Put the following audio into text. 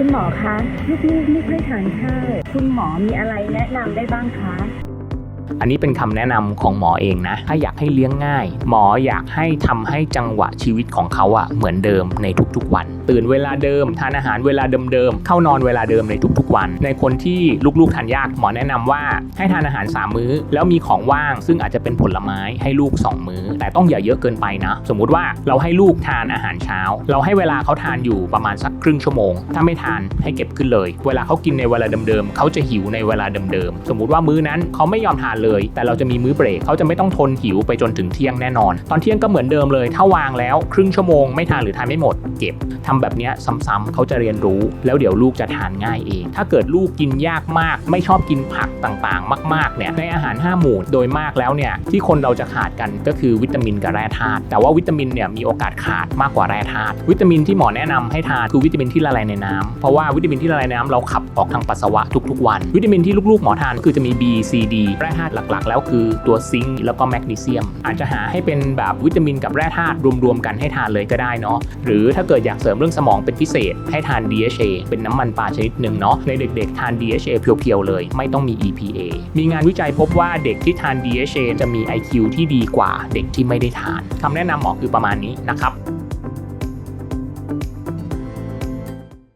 คุณหมอคะ ลูกๆไม่ค่อยทานข้าว คุณหมอมีอะไรแนะนำได้บ้างคะ อันนี้เป็นคำแนะนำของหมอเองนะ ถ้าอยากให้เลี้ยงง่าย หมออยากให้ทำให้จังหวะชีวิตของเขาอะเหมือนเดิมในทุกๆวัน ตื่นเวลาเดิม ทานอาหารเวลาเดิมๆเข้านอนเวลาเดิมในทุกๆวัน ในคนที่ลูกๆทานยากหมอแนะนำว่าให้ทานอาหาร3มื้อ แล้วมีของว่าง ซึ่งอาจจะเป็นผลไม้ให้ลูก 2 มื้อ แต่ต้องอย่าเยอะเกินไปนะ สมมุติว่าเราให้ลูกทานอาหารเช้า เราให้เวลาเขาทานอยู่ประมาณสักครึ่งชั่วโมง ถ้าไม่ทานให้เก็บขึ้นเลย เวลาเขากินในเวลาเดิมๆเขาจะหิวในเวลาเดิมๆสมมุติว่ามื้อนั้นเขาไม่ยอมทานเลย แต่เราจะมีมื้อเบรกเขาจะไม่ต้องทนหิวไปจนถึงเที่ยงแน่นอน ตอนเที่ยงก็เหมือนเดิมเลย ถ้าวางแล้วครึ่งชั่วโมงไม่ทานหรือทานไม่หมด เก็บทำแบบนี้ซ้ำๆเขาจะเรียนรู้ แล้วเดี๋ยวลูกจะทานง่ายเอง ถ้าเกิดลูกกินยากมาก ไม่ชอบกินผักต่างๆ มากๆเนี่ยในอาหาร5หมู่โดยมากแล้วเนี่ยที่คนเราจะขาดกันก็คือวิตามินกับแร่ธาตุแต่ว่าวิตามินเนี่ยมีโอกาสขาดมากกว่าแร่ธาตุวิตามินที่หมอแนะนำให้ทานคือวิตามินที่ละลายในน้ำเพราะว่าวิตามินที่ละลายในน้ำเราขับออกทางปัสสาวะทุกๆ วัน วิตามินที่ลูกๆหมอทานคือจะมี B C D แร่ธาตุหลักๆ แล้วคือตัวซิงค์แล้วก็แมกนีเซียม อาจจะหาให้เป็นแบบวิตามินกับแร่ธาตุรวมๆกันให้ทานเลยก็ได้เนาะหรือถ้าเกิดอยากเสริมเรื่องสมองเป็นพิเศษให้ทาน DHA เป็นน้ำมันปลาชนิดหนึ่งเนาะในเด็กๆ ทาน DHA เพียวๆเลย ไม่ต้องมี EPA มีงานวิจัยพบว่าเด็กที่ทาน DHA จะมี IQ ที่ดีกว่าเด็กที่ไม่ได้ทานคำแนะนำหมอคือประมาณนี้นะครับ